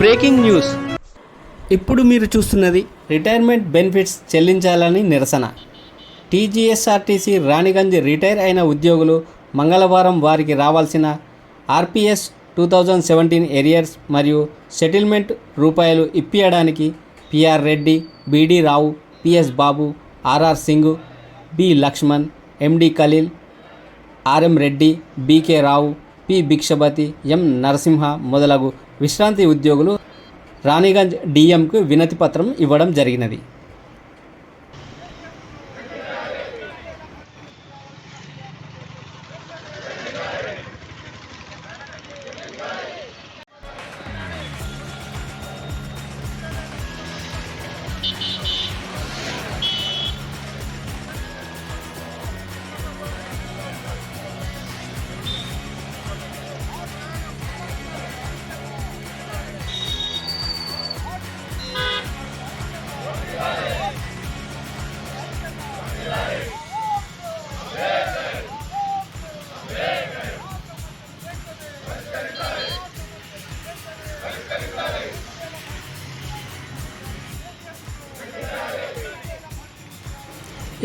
Breaking news. ఇప్పుడు మీరు చూస్తున్నది రిటైర్మెంట్ బెనిఫిట్స్ చెల్లించాలని నిరసన. టీజీఎస్ఆర్టీసీ రాణిగంజ్ రిటైర్ అయిన ఉద్యోగులు మంగళవారం వారికి రావాల్సిన RPS two thousand seventeen arrears మరియు సెటిల్మెంట్ రూపాయలు ఇప్పియడానికి PR Reddy BD Rao PS Babu RR Singh B Laxman MD Khaleel RM Reddy BK Rao P Bhikshapathi M Narasimha మొదలగు విశ్రాంతి ఉద్యోగులు రాణిగంజ్ డిఎంకు వినతి పత్రం ఇవ్వడం జరిగినది.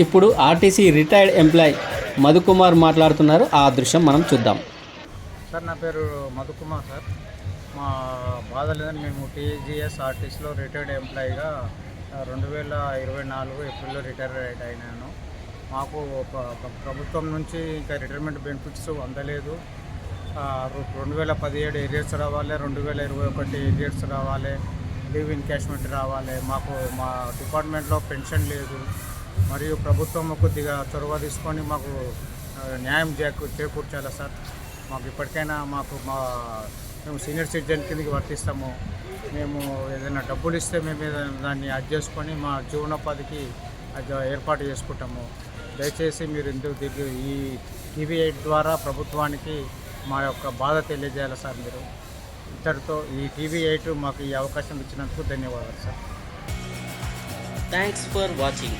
ఇప్పుడు ఆర్టీసీ రిటైర్డ్ ఎంప్లాయ్ మధుకుమార్ మాట్లాడుతున్నారు. ఆ దృశ్యం మనం చూద్దాం. సార్ నా పేరు మధుకుమార్ సార్. మా బాధ లేదని మేము టీజీఎస్ ఆర్టీసీలో రిటైర్డ్ ఎంప్లాయీగా రెండు వేల ఇరవై నాలుగు ఏప్రిల్లో రిటైర్ అయినాను. మాకు ఒక ప్రభుత్వం నుంచి ఇంకా రిటైర్మెంట్ బెనిఫిట్స్ అందలేదు. రెండు వేల పదిహేడు ఏరియర్స్ రావాలి రెండు వేల ఇరవై ఒకటి ఏరియర్స్ రావాలి లీవ్ ఇన్కాష్మెంట్ రావాలి. మాకు మా డిపార్ట్మెంట్లో పెన్షన్ లేదు. మరియు ప్రభుత్వం కొద్దిగా చొరవ తీసుకొని మాకు న్యాయం చేకూ చేకూర్చాలి సార్? మాకు ఇప్పటికైనా మాకు మా మేము సీనియర్ సిటిజన్ కిందకి వర్తిస్తాము. మేము ఏదైనా డబ్బులు ఇస్తే మేము ఏదైనా దాన్ని అది చేసుకొని మా జీవనోపాధికి అది ఏర్పాటు చేసుకుంటాము. దయచేసి మీరు ఎందుకు దిగు ఈ టీవీ ఎయిట్ ద్వారా ప్రభుత్వానికి మా యొక్క బాధ తెలియజేయాలి సార్ మీరు? ఇద్దరితో ఈ టీవీ ఎయిట్ మాకు ఈ అవకాశం ఇచ్చినందుకు ధన్యవాదాలు sir. Thanks for watching